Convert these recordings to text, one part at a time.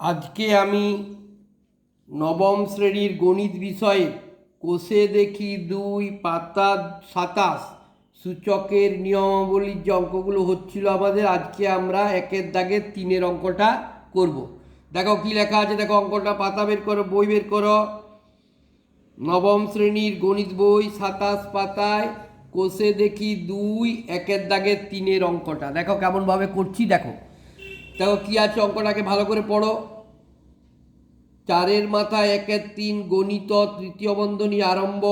আজকে আমি নবম শ্রেণির গণিত বিষয়ে কোষে দেখি দুই পাতা সাতাশ সূচকের নিয়মাবলীর যে অঙ্কগুলো হচ্ছিল আমাদের, আজকে আমরা একের দাগের তিনের অঙ্কটা করব। দেখো কি লেখা আছে, দেখো অঙ্কটা, পাতা বের করো, বই বের করো। নবম শ্রেণির গণিত বই সাতাশ পাতায় কোষে দেখি দুই, একের দাগের তিনের অঙ্কটা। দেখো কেমনভাবে করছি, দেখো। দেখো কি আছে অঙ্কটাকে ভালো করে পড়ো। চারের মাথায় একের তিন গণিত তৃতীয় বন্ধনী আরম্ভ,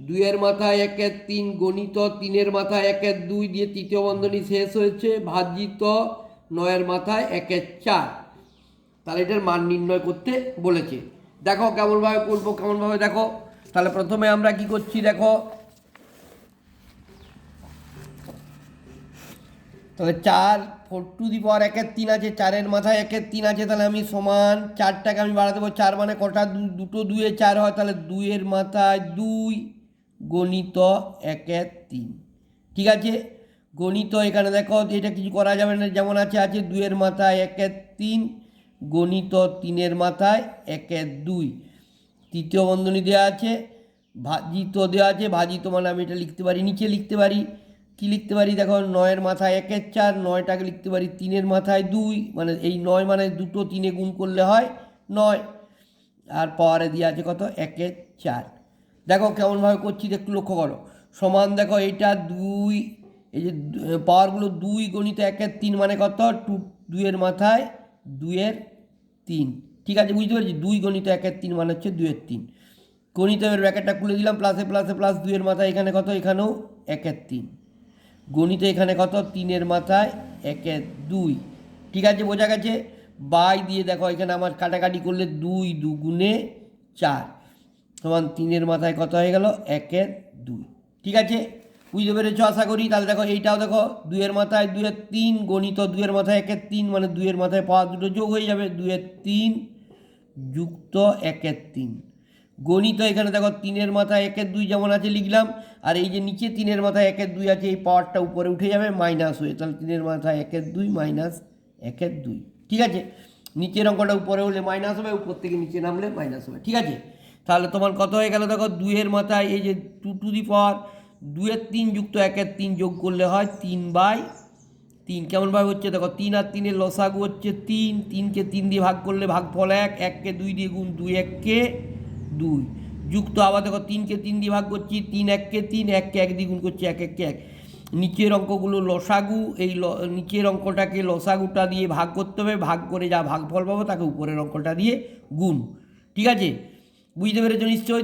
দুইয়ের মাথায় একের তিন গণিত, তিনের মাথায় একের দুই দিয়ে তৃতীয় বন্ধনী শেষ হয়েছে, ভাজিত নয়ের মাথায় একের চার। তাহলে এটার মান নির্ণয় করতে বলেছে। দেখো কেমনভাবে করব, কেমনভাবে দেখো। তাহলে প্রথমে আমরা কি করছি দেখো তাহলে চার ফোর টু দি পাওয়ার একের তিন আছে, চারের মাথায় একের তিন আছে, তাহলে আমি সমান চারটাকে আমি বাড়াতে দেবো চার মানে কটা? দুটো দুয়ে চার হয়, তাহলে দুইয়ের মাথায় দুই গণিত একের তিন। ঠিক আছে? গণিত এখানে দেখো, এটা কিছু করা যাবে না, যেমন আছে আছে দুইয়ের মাথায় একের তিন, গণিত তিনের মাথায় একের দুই। তৃতীয় বন্ধনী দেওয়া আছে, ভাজিত দেওয়া আছে, ভাজিত মানে আমি এটা লিখতে পারি, নিচে লিখতে পারি। কি লিখতে পারি? দেখো, নয়ের মাথায় একের চার, নয়টাকে লিখতে পারি তিনের মাথায় দুই মানে এই নয় মানে দুটো তিনে গুণ করলে হয় নয়। আর পাওয়ারে দিয়ে আছে কত? একের চার। দেখো, কেমনভাবে করছি একটু লক্ষ্য করো। সমান দেখো, এইটা দুই, এই যে পাওয়ারগুলো দুই গণিত একের তিন মানে কত? টু, দুইয়ের মাথায় দুইয়ের তিন। ঠিক আছে, বুঝতে পারছি? দুই গণিত একের তিন মানে হচ্ছে দুইয়ের তিন। গণিতের ব্র্যাকেটটা খুলে দিলাম প্লাসে প্লাসে প্লাস দুইয়ের মাথায় এখানে কত? এখানেও একের তিন। গণিতে এখানে কত? তিনের মাথায় একে দুই। ঠিক আছে, বোঝা গেছে? বাই দিয়ে দেখো, এখানে আমার কাটাকাটি করলে দুই দুগুণে চার। সমান তিনের মাথায় কত হয়ে গেল? একের দুই। ঠিক আছে? বুঝতে পেরেছ? আশা করি। তাহলে দেখো, এইটাও দেখো, দুইয়ের মাথায় দুইয়ের তিন, গণিত দুইয়ের মাথায় একের তিন মানে দুইয়ের মাথায় পাওয়া দুটো যোগ হয়ে যাবে। দুইয়ের তিন যুক্ত একের তিন। গণিত এখানে দেখো তিনের মাথায় একের দুই যেমন আছে লিখলাম, আর এই যে নিচে তিনের মাথায় একের দুই আছে, এই পাওয়ারটা উপরে উঠে যাবে মাইনাস হয়ে, তাহলে তিনের মাথায় একের দুই মাইনাস একের দুই, ঠিক আছে? নিচের অঙ্কটা উপরে হলে মাইনাস হবে, উপর থেকে নিচে নামলে মাইনাস হবে, ঠিক আছে? তাহলে তোমার কত হয়ে গেল দেখো, দুইয়ের মাথায় এই যে টু টু দি পাওয়ার দুইয়ের তিন যুক্ত একের তিন যোগ করলে হয় তিন বাই তিন কেমনভাবে হচ্ছে দেখো, তিন আর তিনের লসাগু হচ্ছে তিন, তিনকে তিন দিয়ে ভাগ করলে ভাগফল এক, এককে দুই দিয়ে গুণ দুই, এককে দুই। যুক্ত আবার দেখো তিনকে তিন দিয়ে ভাগ করছি, তিন এককে তিন, এককে এক দিয়ে গুণ করছি, এক এককে এক। নিচের অঙ্কগুলো লসাগু, এই ল- নিচের অঙ্কটাকে লসাগুটা দিয়ে ভাগ করতে হবে, ভাগ করে যা ভাগফল পাবো তাকে উপরের অঙ্কটা দিয়ে গুণ। ঠিক আছে? বুঝতে পেরেছ নিশ্চয়?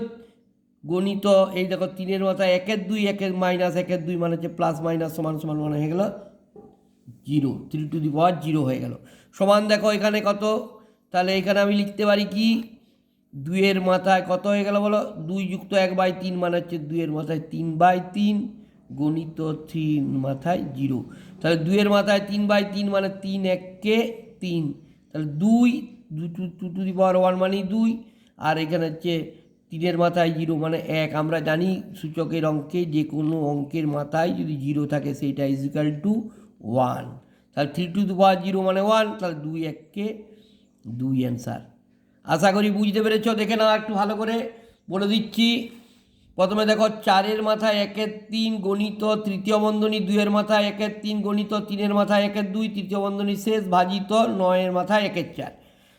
গণিত, এই দেখো তিনের মাথায় একের দুই, একের মাইনাস, একের দুই মানে হচ্ছে প্লাস মাইনাস সমান সমান মানে হয়ে গেল zero. Three to the power zero হয়ে গেল। সমান দেখো এখানে কত? তাহলে এখানে আমি লিখতে পারি কি? দুইয়ের মাথায় কত হয়ে গেল বলো? দুই যুক্ত এক বাই তিন মানে হচ্ছে দুইয়ের মাথায় তিন বাই তিন গণিত তিন মাথায় জিরো। তাহলে দুইয়ের মাথায় তিন বাই তিন মানে তিন এককে তিন। তাহলে দুই two to the power one মানেই দুই। আর এখানে হচ্ছে তিনের মাথায় জিরো মানে এক। আমরা জানি সূচকের অঙ্কে যে কোনো অঙ্কের মাথায় যদি জিরো থাকে সেইটা ইজিক্যাল টু ওয়ান তাহলে three to the power zero মানে ওয়ান তাহলে দুই এককে দুই অ্যান্সার আশা করি বুঝতে পেরেছ। দেখে নাও একটু ভালো করে। বলে দিচ্ছি, প্রথমে দেখো, চারের মাথায় একের তিন, গণিত তৃতীয় বন্ধনী দুইয়ের মাথায় একের তিন, গণিত তিনের মাথায় একের দুই, তৃতীয় বন্ধনী শেষ, ভাজিত নয়ের মাথায় একের চার।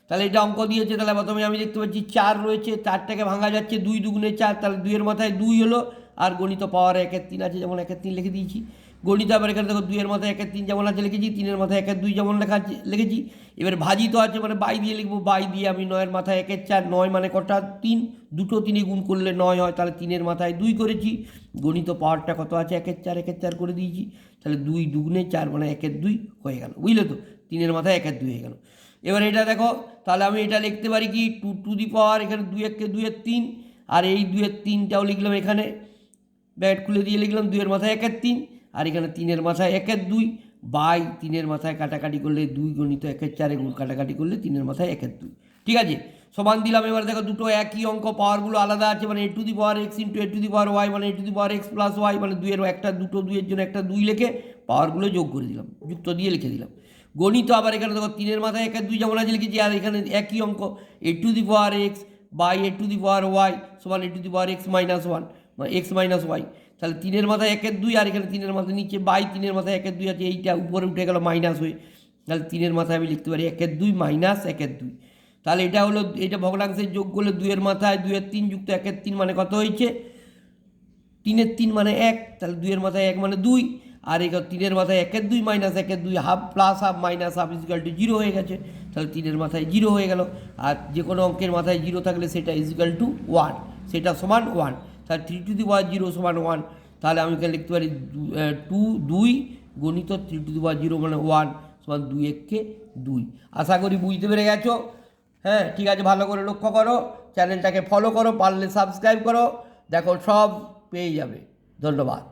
তাহলে এটা অঙ্ক দিয়েছে, তাহলে প্রথমে আমি দেখতে পাচ্ছি চার রয়েছে, চারটাকে ভাঙা যাচ্ছে, দুই দুগুণে চার, তাহলে দুইয়ের মাথায় দুই হলো, আর গণিত পাওয়ার একের তিন আছে, যেমন একের তিন লিখে দিয়েছি। গণিত আবার এখানে দেখো দুইয়ের মাথায় একের তিন যেমন আছে লিখেছি, তিনের মাথায় একের দুই যেমন লেখা আছে, লিখেছি। এবার ভাজি তো আছে মানে বাই দিয়ে লিখব, বাই দিয়ে আমি নয়ের মাথায় একের চার, নয় মানে কটা? তিন। দুটো তিনে গুণ করলে নয় হয়, তাহলে তিনের মাথায় দুই করেছি। গণিত পাওয়ারটা কত আছে? একের চার একের চার করে দিয়েছি। তাহলে দুই দুগুণে চার মানে একের দুই হয়ে গেল, বুঝলে তো? তিনের মাথায় একের দুই হয়ে গেল। এবার এটা দেখো, তাহলে আমি এটা লিখতে পারি কি? টু টু দি পাওয়ার এখানে দুই এককে দুইয়ের তিন, আর এই দুইয়ের তিনটাও লিখলাম এখানে। ব্যাট খুলে দিয়ে লিখলাম দুইয়ের মাথায় একের তিন। আর এখানে তিনের মাথায় একের দুই, বাই তিনের মাথায় কাটাকাটি করলে দুই গণিত একের চারে গুণ কাটাকাটি করলে তিনের মাথায় একের দুই। ঠিক আছে? সমান দিলাম, এবার দেখো দুটো একই অঙ্ক পাওয়ারগুলো আলাদা আছে মানে a to the power x into a to the power y মানে a to the power x plus y মানে দুইয়ের একটা, দুটো দুইয়ের জন্য একটা দুই লিখে পাওয়ারগুলো যোগ করে দিলাম, যুক্ত দিয়ে লিখে দিলাম। গণিত আবার এখানে দেখো তিনের মাথায় একের দুই যেমন আছে লিখেছি, আর এখানে একই অঙ্ক a to the power x by a to the power y সমান a to the power x minus one x minus y তাহলে তিনের মাথায় একের দুই, আর এখানে তিনের মাথায় নিচে বাই তিনের মাথায় একের দুই আছে, এইটা উপরে উঠে গেল মাইনাস হয়ে। তাহলে তিনের মাথায় আমি লিখতে পারি একের দুই মাইনাস একের দুই। তাহলে এটা হলো, এটা ভগ্নাংশের যোগ করলে দুইয়ের মাথায় দুইয়ের তিন যুক্ত একের তিন মানে কত হয়েছে? তিনের তিন মানে এক, তাহলে দুইয়ের মাথায় এক মানে দুই, আর এই তিনের মাথায় একের দুই মাইনাস একের দুই, half plus half minus half is equal to zero হয়ে গেছে। তাহলে তিনের মাথায় জিরো হয়ে গেল, আর যে কোনো অঙ্কের মাথায় জিরো থাকলে সেটা ইজিক্যাল টু ওয়ান, সেটা সমান ওয়ান। তাহলে three to the power zero সমান ওয়ান তাহলে আমি এখানে লিখতে পারি টু দুই গণিত three to the power zero মানে ওয়ান সমান দুই এককে দুই। আশা করি বুঝতে পেরে গেছো? হ্যাঁ ঠিক আছে, ভালো করে লক্ষ্য করো চ্যানেলটাকে ফলো করো, পারলে সাবস্ক্রাইব করো, দেখো সব পেয়ে যাবে। ধন্যবাদ।